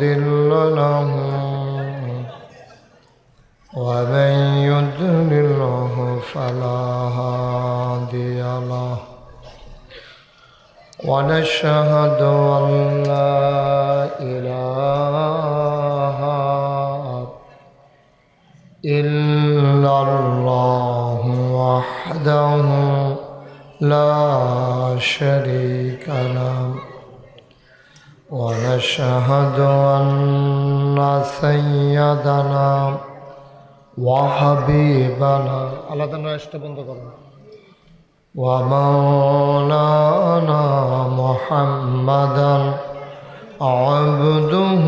مضل له. ومن يضلله فلا هادي له. ونشهد أن لا إله إلا الله وحده لا شريك له. ونشهد أن سيدنا وحبيبنا الله تعالى اشتبند ومولانا محمدا عبده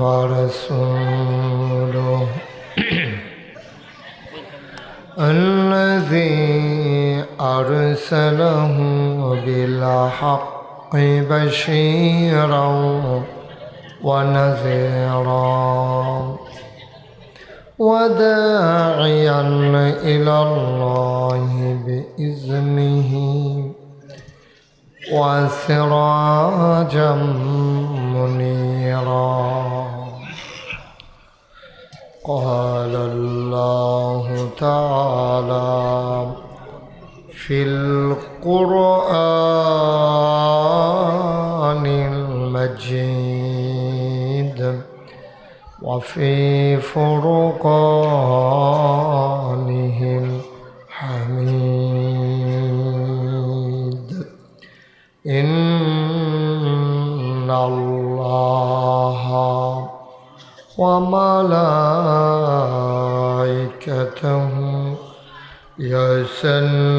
ورسوله الذي أرسله بالحق بشيرا ونذيرا وداعيا إلى الله بإذنه وسراجا منيرا. قال الله تعالى في القرآن وفي فرقانهم حميد. إن الله وملائكته يسلمون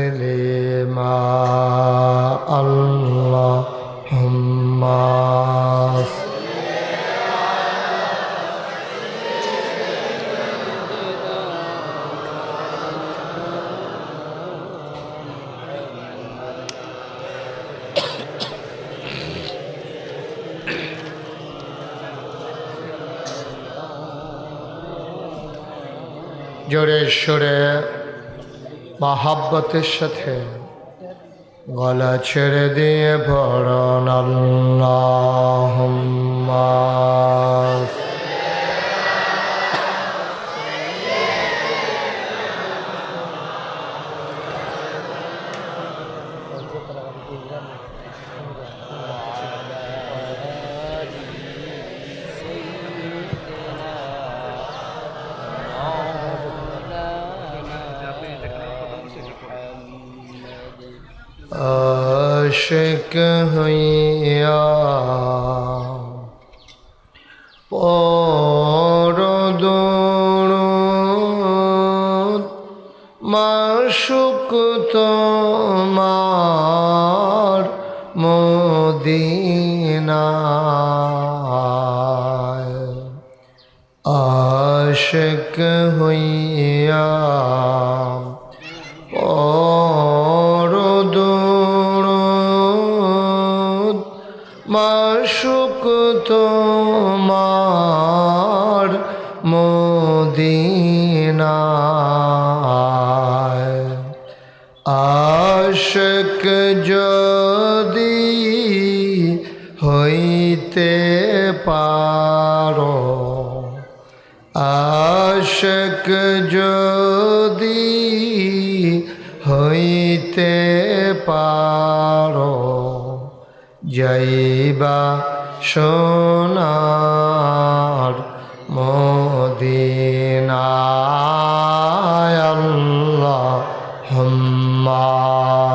জোরে সরে মাহাব্বতের সাথে গলা ছেড়ে দিয়ে ভরণ আশিক হইয়া পরদরদ মাসুক তোমার মদিনায়। আশিক হইয়া পরদরদ হইতে পারো। আশক যদি হইতে পারো যাইবা সোনার মদিনায় আল্লাহ হম্মাস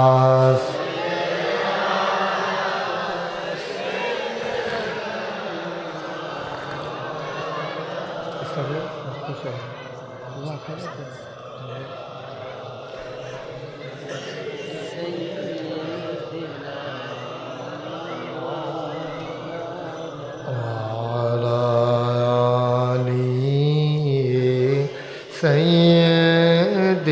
سيدنا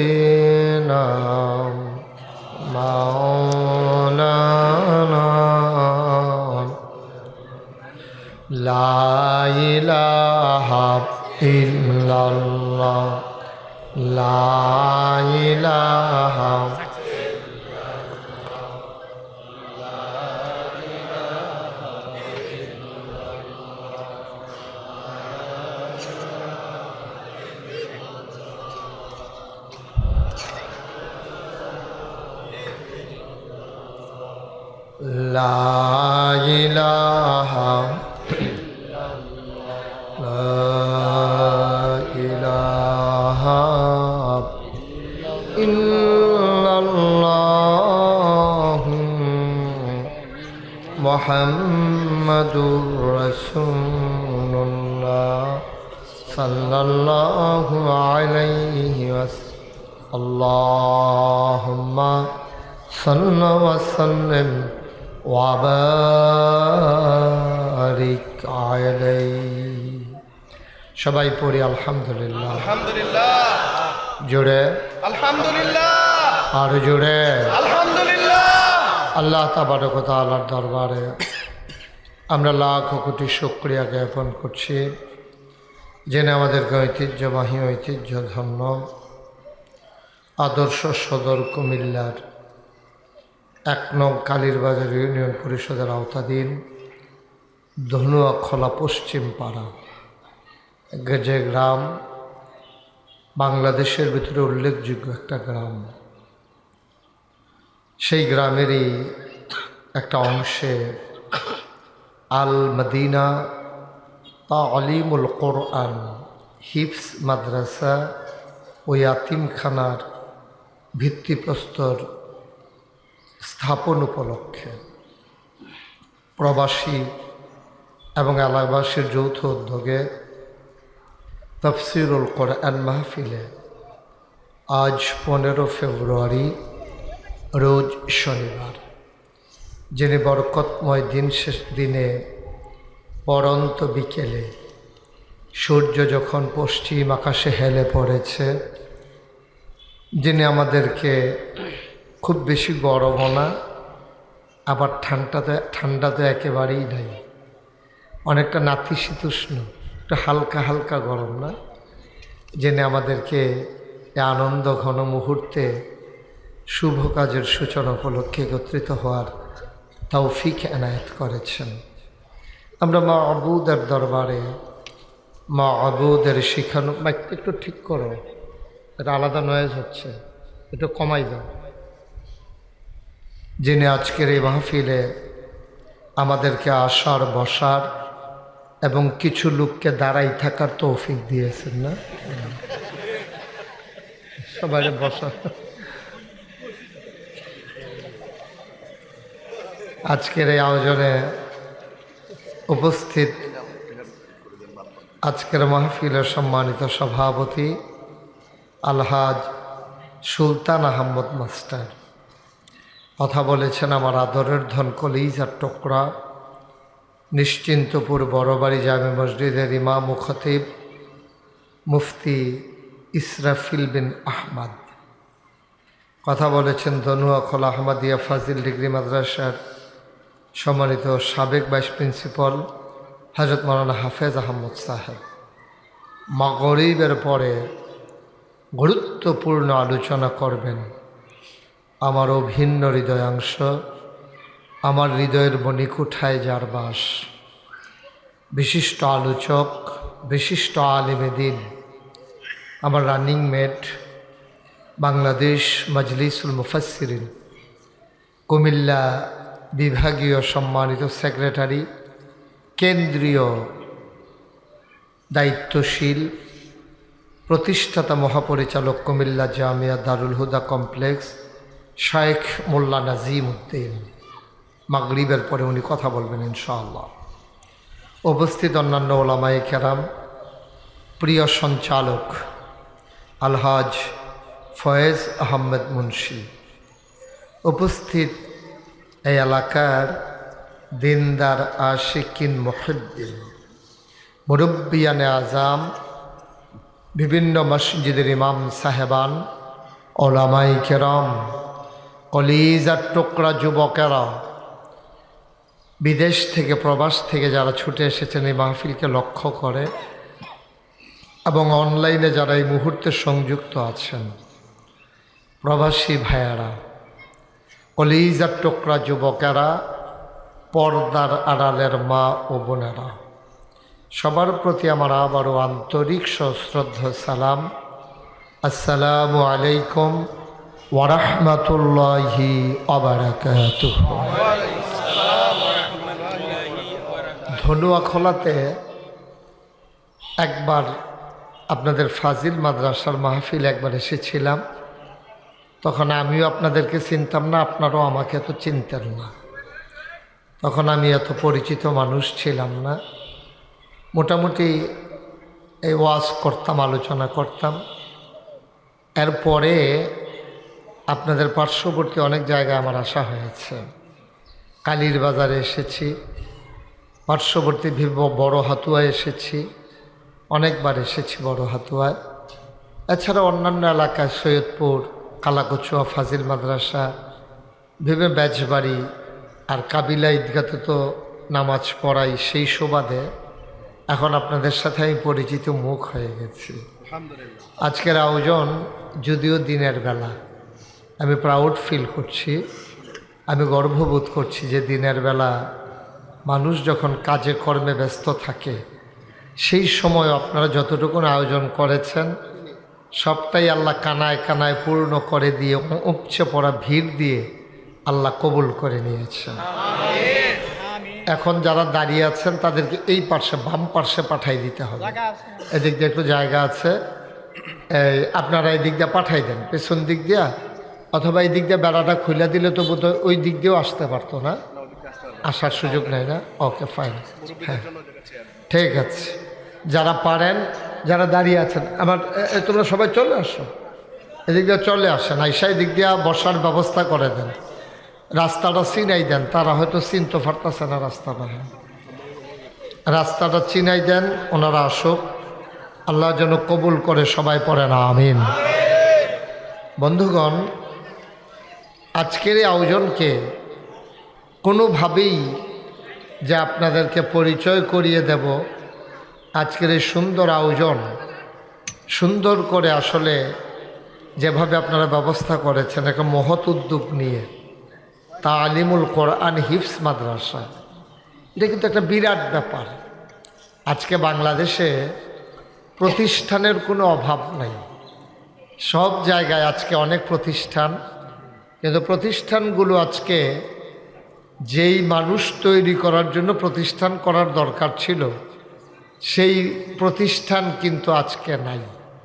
لا إله لا إله إلا الله محمد رسول الله صلى الله عليه وسلم اللهم صل وسلم সবাই পড়ি আলহামদুলিল্লাহ। আলহামদুলিল্লাহ। জোরে? আলহামদুলিল্লাহ। আর জোরে? আলহামদুলিল্লাহ। আল্লাহ তাবারক আল্লাহর দরবারে আমরা লাখ কোটি শুক্রিয়া জ্ঞাপন করছি। যিনি আমাদেরকে ঐতিহ্যবাহী ঐতিহ্য ধন্য আদর্শ সদর কুমিল্লার এক নং কালীরবাজার ইউনিয়ন পরিষদের আওতাধীন ধনুয়া খোলা পশ্চিম পাড়া। যে গ্রাম বাংলাদেশের ভিতরে উল্লেখযোগ্য একটা গ্রাম। সেই গ্রামেরই একটা অংশে আল মদিনা তা অলিমুল কোরআন হিফস মাদ্রাসা ও ইয়াতিমখানার ভিত্তিপ্রস্তর স্থাপন উপলক্ষে প্রবাসী এবং এলাকাবাসীর যৌথ উদ্যোগে তফসিরুল কোরআন মাহফিলে আজ পনেরো ফেব্রুয়ারি, রোজ শনিবার। যিনি বরকতময় দিন শেষ দিনে পরন্ত বিকেলে সূর্য যখন পশ্চিম আকাশে হেলে পড়েছে, যিনি আমাদেরকে খুব বেশি গরমও না, আবার ঠান্ডাতে ঠান্ডাতে একেবারেই নাই। অনেকটা নাতিশীতোষ্ণ, একটু হালকা হালকা গরম না? জেনে আমাদেরকে আনন্দ ঘন মুহূর্তে শুভ কাজের সূচনা উপলক্ষে একত্রিত হওয়ার তৌফিক এনায়েত করেছেন। আমরা মা আবুদের দরবারে মা আবুদের শিখানো একটু ঠিক করো, এটা আলাদা নয়েজ হচ্ছে, একটু কমাই দাও। যিনি আজকের এই মাহফিলে আমাদেরকে আসার বসার এবং কিছু লোককে দাঁড়াই থাকার তৌফিক দিয়েছেন না? সবাই বসা। আজকের এই আয়োজনে উপস্থিত আজকের মাহফিলের সম্মানিত সভাপতি আলহাজ সুলতান আহমদ মাস্টার। কথা বলেছেন আমার আদরের ধন কলিজার টুকরা। নিশ্চিন্তপুর বড়বাড়ি জামে মসজিদের ইমাম ও খতিব মুফতি ইসরাফিল বিন আহমদ। কথা বলেছেন ধনুয়াখল আহমদিয়া ফাজিল ডিগ্রি মাদ্রাসার সম্মানিত সাবেক ভাইস প্রিন্সিপাল হজরত মৌলানা হাফেজ আহমদ সাহেব। মা গরিবের পরে গুরুত্বপূর্ণ আলোচনা করবেন। আমার অভিন্ন হৃদয়াংশ, আমার হৃদয়ের মণিকুঠায় যার বাস। বিশিষ্ট আলোচক, বিশিষ্ট আলিমে দিন, আমার রানিং মেট, বাংলাদেশ মজলিসুল মুফাসসিরিন, কুমিল্লা বিভাগীয় সম্মানিত সেক্রেটারি, কেন্দ্রীয় দায়িত্বশীল, প্রতিষ্ঠাতা মহাপরিচালক কুমিল্লা জামিয়া দারুল হুদা কমপ্লেক্স শায়েখ মোল্লা নাজিম উদ্দিন। মাগরিবের পরে উনি কথা বলবেন ইনশাআল্লাহ। উপস্থিত অন্যান্য ওলামাই কেরাম, প্রিয় সঞ্চালক আলহাজ ফয়েজ আহমেদ মুন্সি। উপস্থিত এই এলাকার দিনদার আশিকিন মহিদ্দিন, মুরব্বিয়ানে আজাম বিভিন্ন মসজিদের ইমাম সাহেবান ওলামাই কেরম কলিজার টুকরা যুবকেরা বিদেশ থেকে, প্রবাস থেকে যারা ছুটে এসেছেন এই মাহফিলকে লক্ষ্য করে এবং অনলাইনে যারা এই মুহূর্তে সংযুক্ত আছেন, প্রবাসী ভাইয়ারা, কলিজার টুকরা যুবকেরা, পর্দার আড়ালের মা ও বোনেরা, সবার প্রতি আমার আবারও আন্তরিক সশ্রদ্ধ সালাম। আসসালামু আলাইকুম ওরহমতুল্লাহি অবরাকাত ধনুয়া খোলাতে একবার আপনাদের ফাজিল মাদ্রাসার মাহফিল একবার এসেছিলাম। তখন আমিও আপনাদেরকে চিনতাম না, আপনারাও আমাকে এত চিনতেন না। তখন আমি এত পরিচিত মানুষ ছিলাম না। মোটামুটি এই ওয়াজ করতাম, আলোচনা করতাম। এরপরে আপনাদের পার্শ্ববর্তী অনেক জায়গায় আমার আসা হয়েছে। কালীর বাজারে এসেছি পার্শ্ববর্তী বড় হাতুয়ায় এসেছি অনেকবার এসেছি বড় হাতুয়ায়। এছাড়া অন্যান্য এলাকায় সৈয়দপুর কালাকচুয়া ফাজিল মাদ্রাসা ভেবে ব্যাজবাড়ি আর কাবিলা ঈদগাতে তো নামাজ পড়াই সেই সুবাদে এখন আপনাদের সাথে আমি পরিচিত মুখ হয়ে গেছি। আজকের আয়োজন যদিও দিনের বেলা আমি প্রাউড ফিল করছি। আমি গর্ববোধ করছি যে দিনের বেলা মানুষ যখন কাজে কর্মে ব্যস্ত থাকে, সেই সময় আপনারা যতটুকু আয়োজন করেছেন, সবটাই আল্লাহ কানায় কানায় পূর্ণ করে দিয়ে, উপচে পড়া ভিড় দিয়ে আল্লাহ কবুল করে নিয়েছেন। এখন যারা দাঁড়িয়ে আছেন, তাদেরকে এই পার্শ্বে, বাম পার্শ্বে পাঠাই দিতে হবে। এদিক দিয়ে একটু জায়গা আছে। আপনারা এই দিক দিয়ে পাঠাই দেন, পেছন দিক দিয়া অথবা এই দিক দিয়ে বেড়াটা খুলে দিলে তো বোধ ওই দিক দিয়েও আসতে পারতো না। আসার সুযোগ নেই না। ওকে ফাইন হ্যাঁ। ঠিক আছে। যারা পারেন যারা দাঁড়িয়ে আছেন আমার তোমরা সবাই চলে আসো। এদিক দিয়ে চলে আসেন। আইসা এদিক দিয়ে বসার ব্যবস্থা করে দেন। রাস্তাটা চিনাই দেন। তারা হয়তো চিনতে পারতেছে না রাস্তাটা। হ্যাঁ রাস্তাটা চিনাই দেন ওনারা আসুক। আল্লাহ যেন কবুল করে সবাই পড়ে না। আমিন। বন্ধুগণ আজকের এই আয়োজনকে কোনোভাবেই যে আপনাদেরকে পরিচয় করিয়ে দেব, আজকের এই সুন্দর আয়োজন সুন্দর করে আসলে যেভাবে আপনারা ব্যবস্থা করেছেন, একটা মহৎ উদ্যোগ নিয়ে তা আলিমুল কোরআন হিফস মাদ্রাসা, এটা কিন্তু একটা বিরাট ব্যাপার। আজকে বাংলাদেশে প্রতিষ্ঠানের কোনো অভাব নাই। সব জায়গায় আজকে অনেক প্রতিষ্ঠান কিন্তু প্রতিষ্ঠানগুলো আজকে যেই মানুষ তৈরি করার জন্য প্রতিষ্ঠান করার দরকার ছিল, সেই প্রতিষ্ঠান কিন্তু আজকে নাই।